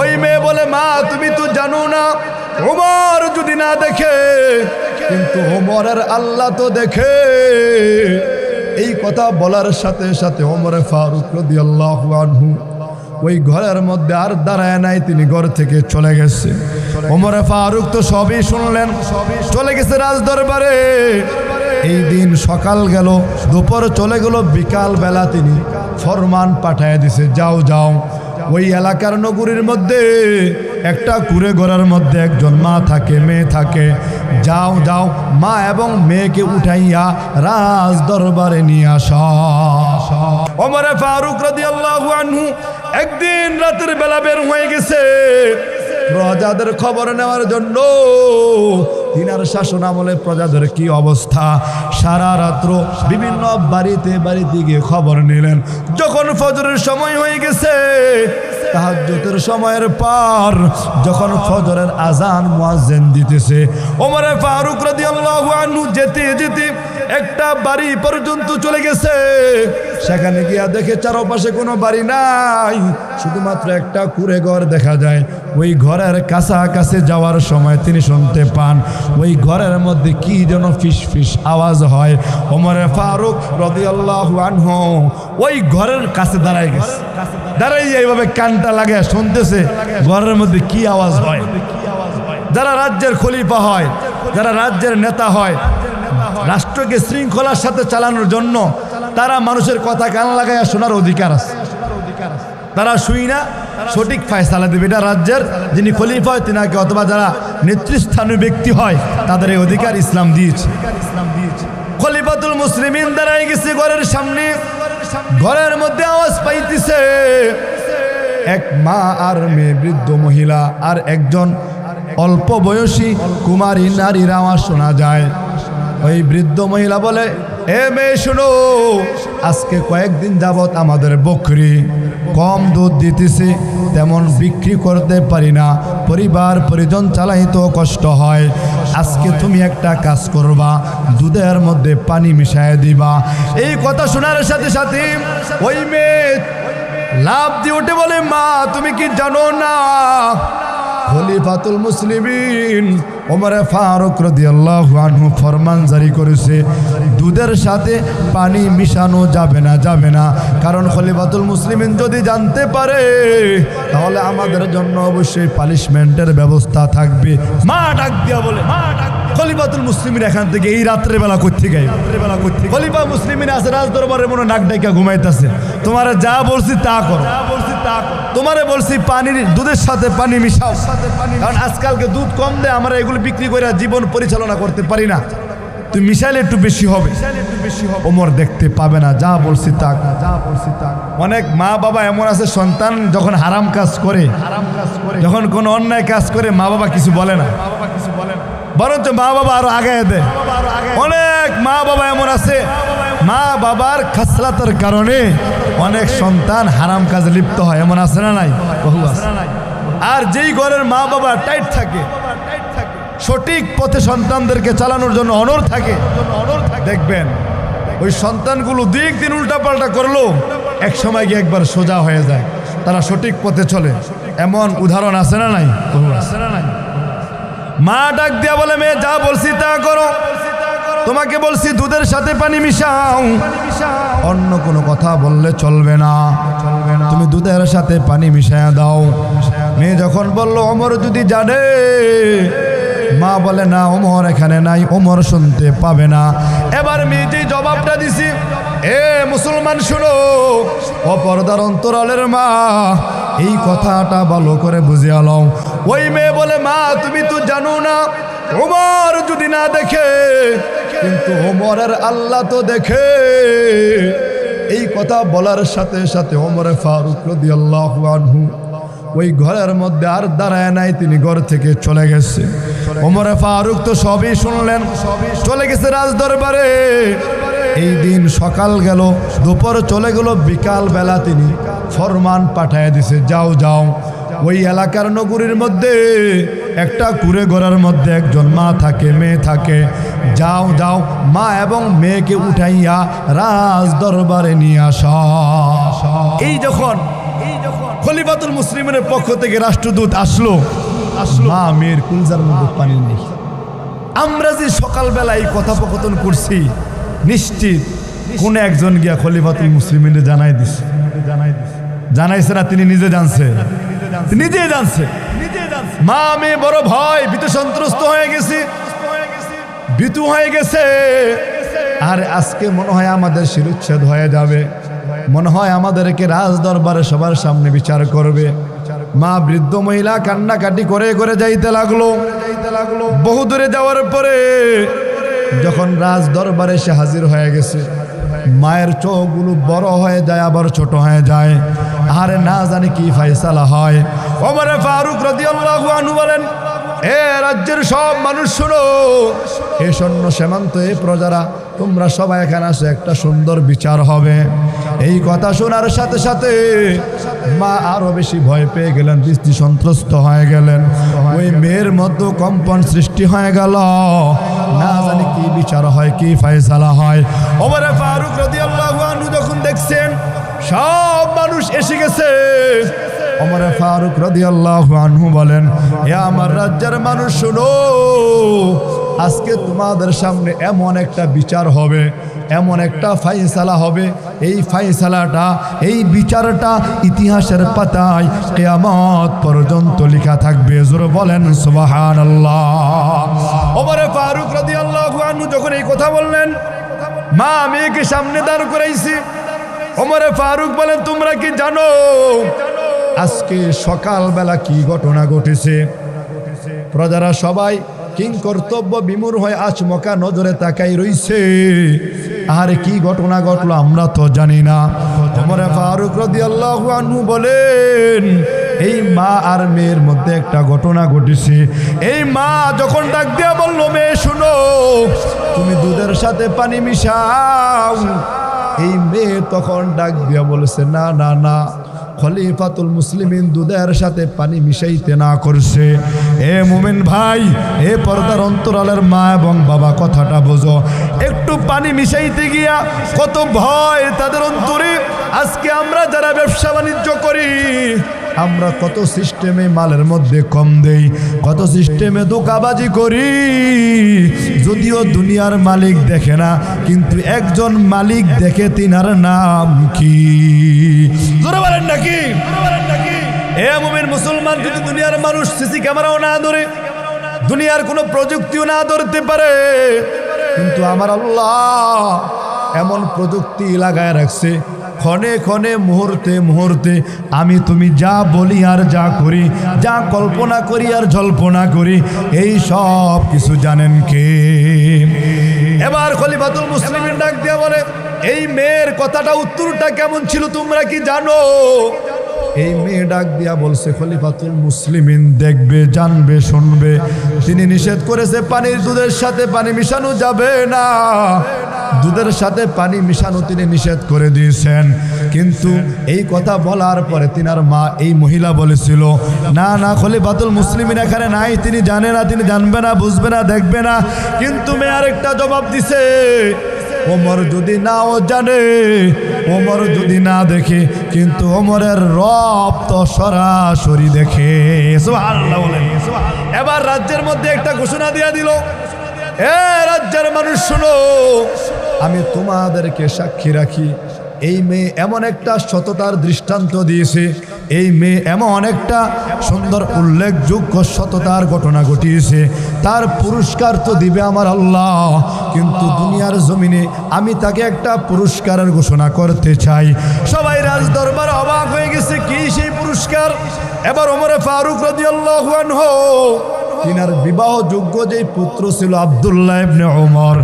ওই মেয়ে বলে, মা, তুমি তো জানো না, ওমর যদি না দেখে, কিন্তু ওমরের আল্লাহ তো দেখে। এই কথা বলার সাথে সাথে ওমরে ফারুক রদি আল্লাহ আনহু ওই ঘরের মধ্যে আর দাঁড়ায় নাই, তিনি ঘর থেকে চলে গেছে। ওমরে ফারুক তো সবই শুনলেন, চলে গেছে রাজ দরবারে এই দিন সকাল গেল, দুপুর চলে গেল বিকাল বেলা তিনি ফরমান পাঠায় দিছে, যাও যাও। ওই এলাকার নগরীর মধ্যে একটা কুড়ে ঘরের মধ্যে একজন মা থাকে, মেয়ে থাকে। যাও যাও, মা এবং মেয়েকে উঠাইয়া রাজ দরবারে নিয়ে আসা। ওমরে ফারুক রাদিয়াল্লাহু আনহু একদিন রাতের বেলা বের হয়ে গেছে। প্রজাদের খবর নেওয়ার জন্য তিনার শাসন আমলে প্রজাদের কি অবস্থা? সারা রাত্র বিভিন্ন বাড়িতে বাড়িতে গিয়ে খবর নিলেন। যখন ফজরের সময় হয়ে গেছে, তাহাজ্জুদের সময়ের পার যখন ফজরের আজান মুয়াজ্জিন দিতেছে, ওমরে ফারুক রাদিয়াল্লাহু আনহু যেতে যেতে একটা বাড়ি পর্যন্ত চলে গেছে। সেখানে গিয়া দেখে চারপাশে কোনো বাড়ি নাই, শুধুমাত্র একটা কুড়ে ঘর দেখা যায়। ওই ঘরের কাছাকাছি যাওয়ার সময় তিনি শুনতে পান, ওই ঘরের মধ্যে কি যেন ফিস ফিস আওয়াজ হয়। ওমরে ফারুক রদিয়াল্লাহু আনহু ওই ঘরের কাছে দাঁড়ায় গেছে। দাঁড়াই এইভাবে কানটা লাগে, শুনতেছে ঘরের মধ্যে কি আওয়াজ হয়। যারা রাজ্যের খলিফা হয়, যারা রাজ্যের নেতা হয়, রাষ্ট্রকে শৃঙ্খলার সাথে চালানোর জন্য তারা মানুষের কথা কান লাগায় শোনার অধিকার আছে। তারা শুই না, সঠিক ফায়সালা দেবে। এটা রাজ্যের যিনি খলিফা হয়, তিনাকে অথবা যারা নেতৃস্থানীয় ব্যক্তি হয়, তাদের এই অধিকার ইসলাম দিয়েছে। খলিফাতুল মুসলিমিন দাঁড়াই গেছে ঘরের সামনে। ঘরের মধ্যে আওয়াজ পাইতেছে, এক মা আর মেয়ে বৃদ্ধ মহিলা আর একজন অল্প বয়সী কুমারী নারীর আওয়াজ শোনা যায়। ওই বৃদ্ধ মহিলা বলে এ মেয়ে, শোনো। আজকে কয়েকদিন যাবৎ আমাদের বকরি কম দুধ দিতেছি, তেমন বিক্রি করতে পারি না। পরিবার, পরিজন চালাইতেও কষ্ট হয়। আজকে তুমি একটা কাজ করবা, দুধের মধ্যে পানি মিশায় দিবা। এই কথা শোনার সাথে সাথে ওই মেয়ে লাভ দিয়ে উঠে বলে, মা, তুমি কি জানো না খলিফাতুল মুসলিমিন ওমরে ফারুক রাদিয়াল্লাহু আনহু ফরমান জারি করেছে, দুধের সাথে পানি মিশানো যাবে না যাবে না। কারণ খলিফাতুল মুসলিমিন যদি জানতে পারে, তাহলে আমাদের জন্য অবশ্যই পালিশমেন্টের ব্যবস্থা থাকবে। মা ডাক দিয়া বলে, মা ডাক খলিফাতুল মুসলিমিন এখান থেকে এই রাত্রে বেলা করতে গাই রাত্রেবেলা করতে খলিফা মুসলিমিন আছে রাজ দরবারে মনে নাক ডাইকা ঘুমাইতেছে। তোমার যা বলছি তা করো। বলছি তা তোমারে বলছি পানির দুধের সাথে পানি মিশাও। কারণ আজকালকে দুধ কম দেয়, আমরা এগুলো বিক্রি করে জীবন পরিচালনা করতে পারি না। তুই মিশাইলে একটু বেশি হবে। ওমর দেখতে পাবে না, যা বলছি তা যা বলছি তা অনেক মা বাবা এমন আছে, সন্তান যখন হারাম কাজ করে হারাম কাজ করে, যখন কোনো অন্যায় কাজ করে, মা বাবা কিছু বলে না। বরঞ্চ মা বাবা আরও আগে দেয়। অনেক মা বাবা এমন আছে। মা বাবার খাসলাতের কারণে অনেক সন্তান হারাম কাজে লিপ্ত হয়। এমন আছে না নাই? বহু আছে। আর যেই ঘরের মা বাবা টাইট থাকে, সঠিক পথে সন্তানদেরকে চালানোর জন্য অনর থাকে, দেখবেন ওই সন্তানগুলো দিক দিন উল্টাপাল্টা করল এক সময় গিয়ে একবার সোজা হয়ে যায়। তারা সঠিক পথে চলে। এমন উদাহরণ আছে না নাই? আছে। না নাই মা ডাক দিয়া বলে, মেয়ে, যা বলছি তা করো। তোমাকে বলছি দুধের সাথে পানি মিশাও। অন্য কোনো কথা বললে চলবে না। তুমি দুধের সাথে পানি মিশায়া দাও। মেয়ে যখন বলল অমর যদি জানে? মা বলে, না, ওমর এখানে নাই, ওমর শুনতে পাবে না। এবার মেয়ে যে জবাবটা দিছি, এ মুসলমান শুনো অপরদার অন্তরালের মা এই কথাটা ভালো করে বুঝিয়ে লও ওই মেয়ে বলে, মা, তুমি তো জানো না ওমর যদি না দেখে, কিন্তু ওমরের আল্লাহ তো দেখে। এই কথা বলার সাথে সাথে ওমরে ফারুক রদি আল্লাহ আনহু ওই ঘরের মধ্যে আর দাঁড়ায় নাই, তিনি ঘর থেকে চলে গেছে। ওমরে ফারুক তো সবই শুনলেন, চলে গেছে রাজ দরবারে এই দিন সকাল গেল, দুপুর চলে গেল বিকাল বেলা তিনি ফরমান পাঠায় দিছে, যাও যাও। ওই এলাকার নগরীর মধ্যে, একটা কুড়ে ঘরের মধ্যে একজন মা থাকে, মেয়ে থাকে। যাও যাও, মা এবং মেয়েকে উঠাইয়া রাজ দরবারে নিয়ে আসা। এই যখন খলিফাতুল মুসলিমের পক্ষ থেকে রাষ্ট্রদূত আসলো আসলো মা মেয়ের কুলজার মধ্যে পানি নেই। আমরা যে সকালবেলা এই কথোপকথন করছি, নিশ্চিত কোন একজন গিয়া খলিফাতুল মুসলিমিন জানাই দিছে। জানাইছে না, তিনি নিজে জানছে। নিজে জানছে। মা, আমি বড় ভয় বিতু সন্ত্রস্ত হয়ে গেছি। বিতু হয়ে গেছে। আর আজকে মনে হয় আমাদের শিরুচ্ছেদ হয়ে যাবে। মনে হয় আমাদেরকে রাজ দরবারে সবার সামনে বিচার করবে। মা, বৃদ্ধ মহিলা কান্নাকাটি করে করে যাইতে লাগল। বহু দূরে যাওয়ার পরে যখন রাজ দরবারে সে হাজির হয়ে গেছে মায়ের চোখগুলো বড় হয়ে যায়, আবার ছোট হয়ে যায়। আরে না জানি কি ফাইসালা হয়। ওমরে ফারুক রাদিয়াল্লাহু বলেন, এ রাজ্যের সব মানুষ শুনো। এ সৈন্য সীমান্ত, এ প্রজারা, তোমরা সবাই এখানে আসো, একটা সুন্দর বিচার হবে। এই কথা শোনার সাথে সাথে মা আরও বেশি ভয় পেয়ে গেলেন, দৃষ্টি সন্ত্রস্ত হয়ে গেলেন। ওই মেয়ের মধ্যে কম্পন সৃষ্টি হয়ে গেল। না জানি কি বিচার হয়, কি ফয়সালা হয়। ওমরে ফারুক রাদিয়াল্লাহু আনহু যখন দেখছেন, সব মানুষ এসে গেছে। ওমরে ফারুক রাদিয়াল্লাহু আনহু বলেন, এ আমার রাজ্যের মানুষ, শুনো, আজকে তোমাদের সামনে এমন একটা বিচার হবে, এমন একটা ফাইসালা হবে এই ফাইসালাটা, এই বিচারটা ইতিহাসের পাতায় কেয়ামত পর্যন্ত লেখা থাকবে। জোর বলেন সুবাহান আল্লাহ ফারুক রাদিয়াল্লাহু আনহু যখন এই কথা বললেন, মা মেয়েকে সামনে দাঁড় করাইছি। ওমরে ফারুক বলেন, তোমরা কি জানো, আজকে সকালবেলা কি ঘটনা ঘটেছে? প্রজারা সবাই কিং কর্তব্য বিমূর হয়ে আচমকা নজরে তাকাই রইছে। আরে কি ঘটনা ঘটলো আমরা তো জানি না। ওমরে ফারুক রাদিয়াল্লাহু আনহু বলেন, এই মা আর মেয়ের মধ্যে একটা ঘটনা ঘটেছে। এই মা যখন ডাক দিয়া বলল, মেয়ে, শুনো, তুমি দুধের সাথে পানি মিশাও। এই মেয়ে তখন ডাক দিয়া বলেছে, না না না। খলিফাতুল মুসলিমিন দুধের সাথে পানি মিশাইতে না করছে। এ মুমিন ভাই, এ পর্দার অন্তরালের মা এবং বাবা, কথাটা বোঝো। একটু পানি মিশাইতে গিয়া কত ভয় তাদের অন্তরে। আজকে আমরা যারা ব্যবসা বাণিজ্য করি আমরা কত সিস্টেমে মালের মধ্যে কম দেই, কত সিস্টেমে দোকাবাজি করি। যদিও দুনিয়ার মালিক দেখে না, কিন্তু একজন মালিক দেখে তিনার নাম কি? বলেন নাকি? এ মুমিন মুসলমান, যদি দুনিয়ার মানুষ সিসি ক্যামেরাও না ধরে, দুনিয়ার কোনো প্রযুক্তিও না ধরতে পারে, কিন্তু আমার আল্লাহ এমন প্রযুক্তি লাগায় রাখছে ক্ষণে ক্ষণে, মুহূর্তে মুহূর্তে আমি তুমি যা বলি আর যা করি, যা কল্পনা করি আর জল্পনা করি, এই সব কিছু জানেন কে? এবার খলিফাতুল মুসলিমের ডাক দেওয়া বলে, এই মেয়ের কথাটা, উত্তরটা কেমন ছিল তোমরা কি জানো? এই মেয়ে ডাক দিয়া বলছে, খলিফাতুল মুসলিমিন দেখবে, জানবে, শুনবে। তিনি নিষেধ করেছে, পানির দুধের সাথে পানি মিশানো যাবে না। দুধের সাথে পানি মিশানো তিনি নিষেধ করে দিয়েছেন। কিন্তু এই কথা বলার পরে তিনার মা এই মহিলা বলেছিল, না না, খলিফাতুল মুসলিমিন এখানে নাই, তিনি জানে না, তিনি জানবে না, বুঝবে না, দেখবে না। কিন্তু মেয়ে আরেকটা জবাব দিছে, ওমর যদি নাও জানে ওমর যদি না দেখে, কিন্তু ওমরের রব তো সরাসরি দেখে। এবার রাজ্যের মধ্যে একটা ঘোষণা দিয়া দিল। এ রাজ্যের মানুষ, শুনো। আমি তোমাদেরকে সাক্ষী রাখি, এই মেয়ে এমন একটা সততার দৃষ্টান্ত দিয়েছে এই মেয়ে এমন অনেকটা সুন্দর উল্লেখযোগ্য সততার ঘটনা ঘটিয়েছে। তার পুরস্কার তো দিবে আমার আল্লাহ, কিন্তু দুনিয়ার জমিনে আমি তাকে একটা পুরস্কারের ঘোষণা করতে চাই। সবাই রাজ দরবার অবাক হয়ে গেছে, কি সেই পুরস্কার? এবার ওমরে ফারুক রাদিয়াল্লাহু আনহু তিনার বিবাহ যোগ্য যে পুত্র ছিল আবদুল্লাহ ইবনে ওমর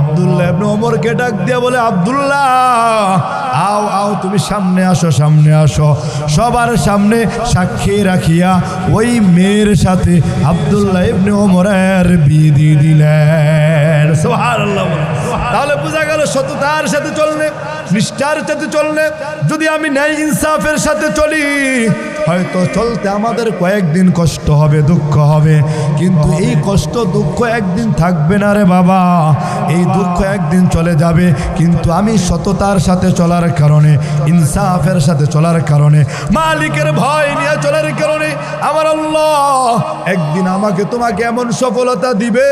আবদুল্লাহ ইবনে ওমরকে ডাক দিয়ে বলে, আবদুল্লাহ, আও আও, তুমি সামনে আসো সামনে আসো। সবার সামনে সাক্ষী রাখিয়া ওই মেয়ের সাথে আবদুল্লাহ ইবনে ওমরের বিয়ে দিয়ে দিলেন। সুবহানাল্লাহ তাহলে বোঝা গেল সততার সাথে চললে, নিষ্ঠার সাথে চললে, যদি আমি ন্যায় ইনসাফের সাথে চলি হয়তো চলতে আমাদের কয়েকদিন কষ্ট হবে, দুঃখ হবে, কিন্তু এই কষ্ট, দুঃখ একদিন থাকবে না রে বাবা। এই দুঃখ একদিন চলে যাবে, কিন্তু আমি সততার সাথে চলার কারণে, ইনসাফের সাথে চলার কারণে, মালিকের ভয় নিয়ে চলার কারণে আমার আল্লাহ একদিন আমাকে তোমাকে এমন সফলতা দিবে।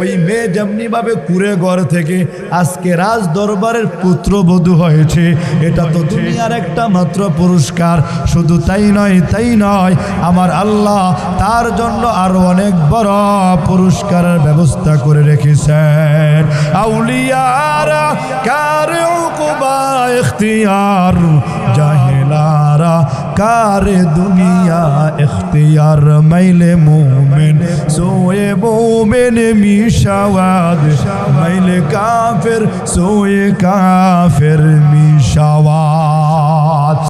ওই মেয়ে যেমনি ভাবে কুড়ে ঘর থেকে আজকে রাজ দরবারের পুত্রবধূ হয়েছে, এটা তো দুনিয়ার একটা মাত্র পুরস্কার। শুধু তাই নয় তাই নয়, আমার আল্লাহ তার জন্য আরও অনেক বড় পুরস্কারের ব্যবস্থা করে রেখেছেন। আউলিয়ারা কার উকুবা কারে দুনিয়া ইখতিয়ার মাইলে মোমেন সোয়ে মোমেন মিশাওয়াদ মাইলে কাফের সোয়ে কাফের মিশাওয়াদ।